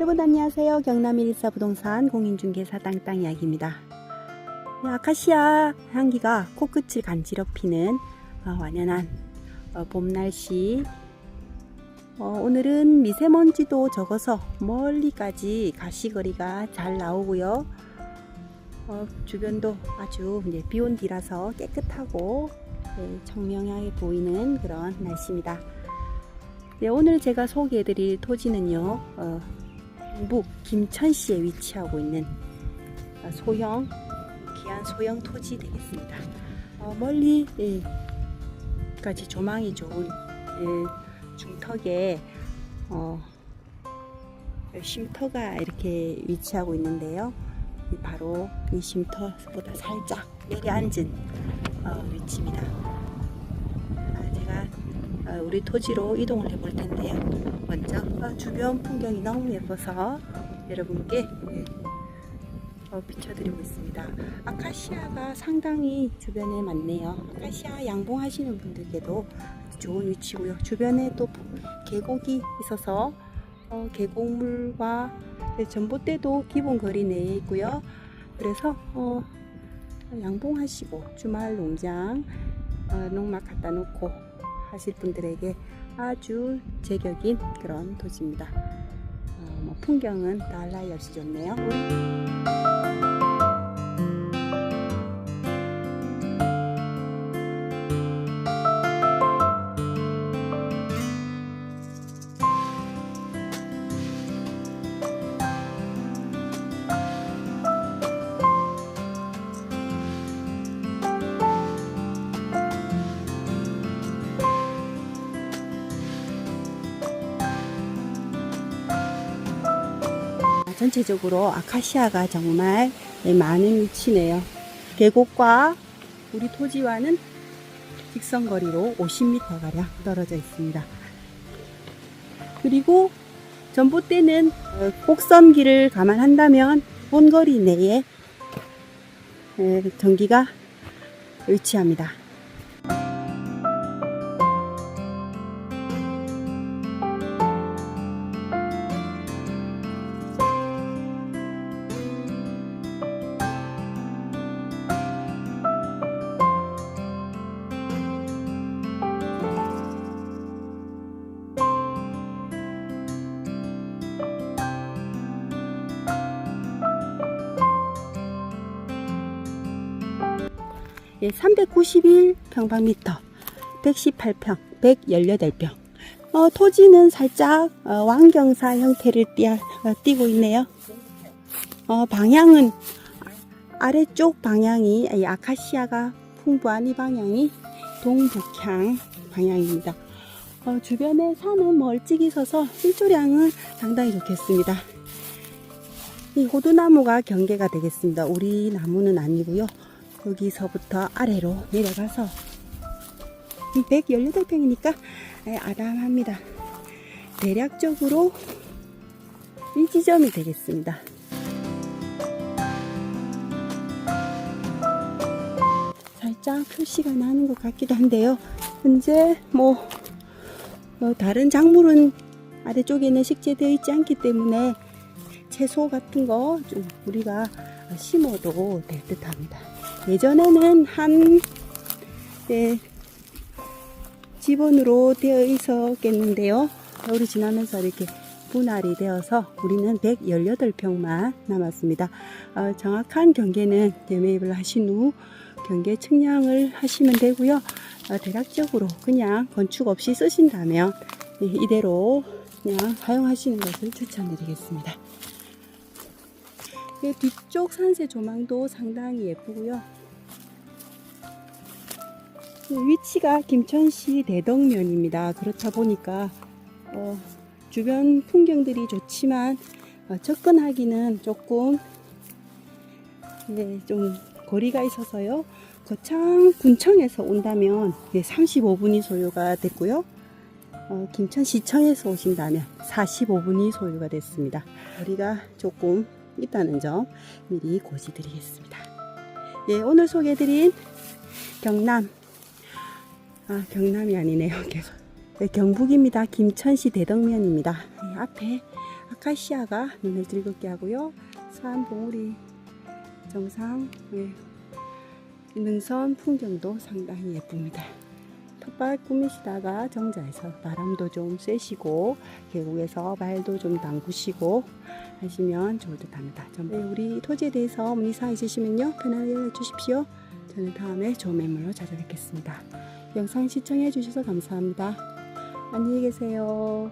여러분 안녕하세요. 경남 114 부동산 공인중개사 땅땅 이야기입니다. 네, 아카시아 향기가 코끝을 간지럽히는 어, 완연한 어, 봄 날씨. 어, 오늘은 미세먼지도 적어서 멀리까지 가시거리가 잘 나오고요. 어, 주변도 아주 비온 뒤라서 깨끗하고 네, 청명하게 보이는 그런 날씨입니다. 네, 오늘 제가 소개해드릴 토지는요, 어, 경북 김천시에 위치하고 있는 어, 소형, 귀한 소형 토지 되겠습니다. 어, 멀리, 예, 까지 조망이 좋은 예, 중턱에 어, 쉼터가 이렇게 위치하고 있는데요. 이 바로 이 쉼터보다 살짝 내려앉은 어, 위치입니다. 아, 우리 토지로 이동을 해볼 텐데요. 먼저 어, 주변 풍경이 너무 예뻐서 여러분께 예, 어, 비춰드리고 있습니다. 아카시아가 상당히 주변에 많네요. 아카시아 양봉하시는 분들께도 좋은 위치고요. 주변에 또 계곡이 있어서 어, 계곡물과 네, 전봇대도 기본 거리 내에 있고요. 그래서 어, 양봉하시고 주말 농장 어, 농막 갖다 놓고 하실 분들에게 아주 제격인 그런 도시입니다. 어, 뭐 풍경은 날 나위 없이 좋네요. 전체적으로 아카시아가 정말 네, 많은 위치네요. 계곡과 우리 토지와는 직선거리로 50m가량 떨어져 있습니다. 그리고 전봇대는 어, 곡선길을 감안한다면 본거리 내에 에, 전기가 위치합니다. 예, 391평방미터, 118평, 118평. 어, 토지는 살짝 어, 왕경사 형태를 띠어, 어, 띠고 있네요. 어, 방향은 아래쪽 방향이 이 아카시아가 풍부한 이 방향이 동북향 방향입니다. 어, 주변에 산은 멀찍이 있어서 일조량은 상당히 좋겠습니다. 이 호두나무가 경계가 되겠습니다. 우리 나무는 아니고요. 여기서부터 아래로 내려가서 118평이니까 아담합니다. 대략적으로 이 지점이 되겠습니다. 살짝 표시가 나는 것 같기도 한데요. 현재 뭐 어, 다른 작물은 아래쪽에는 식재되어 있지 않기 때문에 채소 같은 거 좀 우리가 심어도 될 듯 합니다. 예전에는 한 네, 집원으로 되어 있었겠는데요. 겨울이 지나면서 이렇게 분할이 되어서 우리는 118평만 남았습니다. 어, 정확한 경계는 대매입을 하신 후 경계 측량을 하시면 되고요. 어, 대략적으로 그냥 건축 없이 쓰신다면 네, 이대로 그냥 사용하시는 것을 추천드리겠습니다. 네, 뒤쪽 산세 조망도 상당히 예쁘고요. 네, 위치가 김천시 대덕면입니다. 그렇다 보니까 어, 주변 풍경들이 좋지만 어, 접근하기는 조금 네, 좀 거리가 있어서요. 거창 군청에서 온다면 네, 35분이 소요가 됐고요. 어, 김천시청에서 오신다면 45분이 소요가 됐습니다. 거리가 조금 있다는 점 미리 고지드리겠습니다. 예, 오늘 소개해드린 경남, 아, 경남이 아니네요. 네, 경북입니다. 김천시 대덕면입니다. 예, 앞에 아카시아가 눈을 즐겁게 하고요. 산 봉우리 정상 예, 능선 풍경도 상당히 예쁩니다. 텃밭 꾸미시다가 정자에서 바람도 좀 쐬시고 계곡에서 발도 좀 담그시고 하시면 좋을 듯 합니다. 좀, 네, 우리 토지에 대해서 문의사항 있으시면요. 편하게 연락 주십시오. 저는 다음에 좋은 매물로 찾아뵙겠습니다. 영상 시청해 주셔서 감사합니다. 안녕히 계세요.